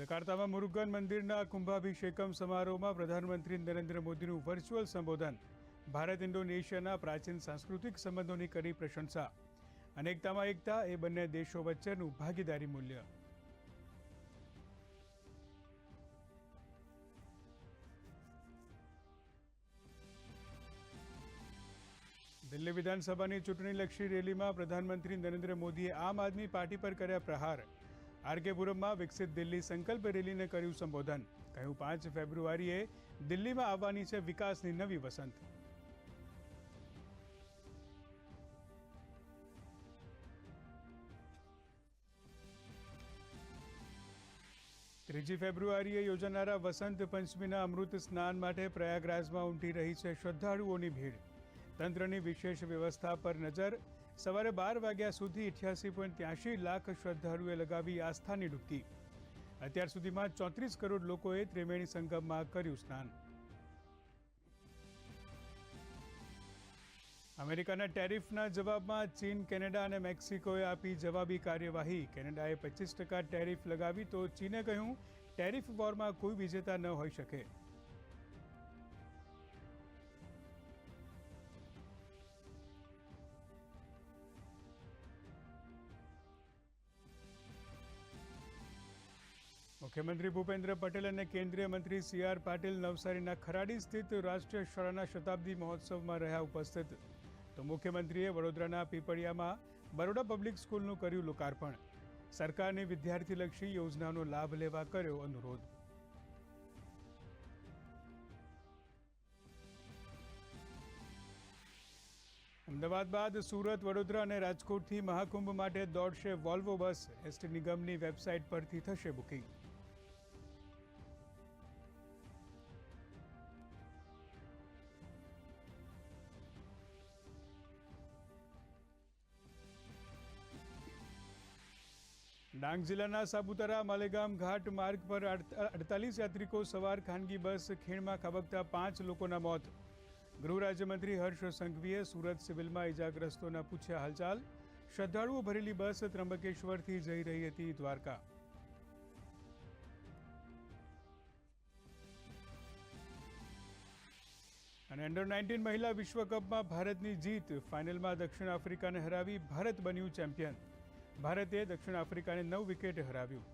જકાર્તામાં મુરુગન મંદિરના કુંભાભિષેકમ સમારોહમાં પ્રધાનમંત્રી નરેન્દ્ર મોદીનું વર્ચ્યુઅલ સંબોધન. ભારત ઇન્ડોનેશિયાના પ્રાચીન સાંસ્કૃતિક સંબંધોની કરી પ્રશંસા. અનેકતામાં એકતા એ બંને દેશો વચ્ચેનું ભાગીદારી મૂલ્ય. દિલ્હી વિધાનસભાની ચૂંટણીલક્ષી રેલીમાં પ્રધાનમંત્રી નરેન્દ્ર મોદીએ આમ આદમી પાર્ટી પર કર્યા પ્રહાર. આરકેપુરમમાં વિકસિત દિલ્હી સંકલ્પ રેલીને કર્યું સંબોધન. કહ્યું, પાંચ ફેબ્રુઆરીએ દિલ્હીમાં આવવાની છે વિકાસની નવી વસંત. ત્રીજી ફેબ્રુઆરીએ યોજાનારા વસંત પંચમીના અમૃત સ્નાન માટે પ્રયાગરાજમાં ઉમટી રહી છે શ્રદ્ધાળુઓની ભીડ. તંત્રની વિશેષ વ્યવસ્થા પર નજર સવારે બાર વાગ્યા સુધી અઠ્યાસી પોઈન્ટ ત્યાસી લાખ શ્રદ્ધાળુએ લગાવી આસ્થાની ડૂબકી. અત્યાર સુધીમાં ચોત્રીસ કરોડ લોકોએ ત્રિવેણી સંગમમાં કર્યું સ્નાન. અમેરિકાના ટેરિફના જવાબમાં ચીન, કેનેડા અને મેક્સિકોએ આપી જવાબી કાર્યવાહી. કેનેડાએ પચીસ ટકા ટેરિફ લગાવી તો ચીને કહ્યું, ટેરિફ વોરમાં કોઈ વિજેતા ન હોઈ શકે. મુખ્યમંત્રી ભૂપેન્દ્ર પટેલ અને કેન્દ્રીય મંત્રી સી આર પાટીલ નવસારીના ખરાડી સ્થિત રાષ્ટ્રીય શાળાના શતાબ્દી મહોત્સવમાં રહ્યા ઉપસ્થિત. તો મુખ્યમંત્રીએ વડોદરાના પીપળિયામાં બરોડા પબ્લિક સ્કૂલનું કર્યું લોકાર્પણ. સરકારની વિદ્યાર્થીલક્ષી યોજનાનો લાભ લેવા કર્યો અનુરોધ. અમદાવાદ બાદ સુરત, વડોદરા અને રાજકોટથી મહાકુંભ માટે દોડશે વોલ્વો બસ. એસટી નિગમની વેબસાઇટ પરથી થશે બુકિંગ. ડાંગ જિલ્લાના સાપુતારા માલેગામ ઘાટ માર્ગ પર અડતાલીસ યાત્રિકો સવાર ખાનગી બસ ખીણમાં ખાબકતા પાંચ લોકોના મોત. ગૃહ રાજ્યમંત્રી હર્ષ સંઘવીએ સુરત સિવિલમાં ઇજાગ્રસ્તોના પૂછ્યા હાલચાલ. શ્રદ્ધાળુઓ ભરેલી બસ ત્રંબકેશ્વરથી જઈ રહી હતી દ્વારકા. અને અંડર નાઇન્ટીન મહિલા વિશ્વકપમાં ભારતની જીત, ફાઇનલમાં દક્ષિણ આફ્રિકાને હરાવી ભારત બન્યું ચેમ્પિયન. ભારતે દક્ષિણ આફ્રિકાને નવ વિકેટે હરાવ્યું.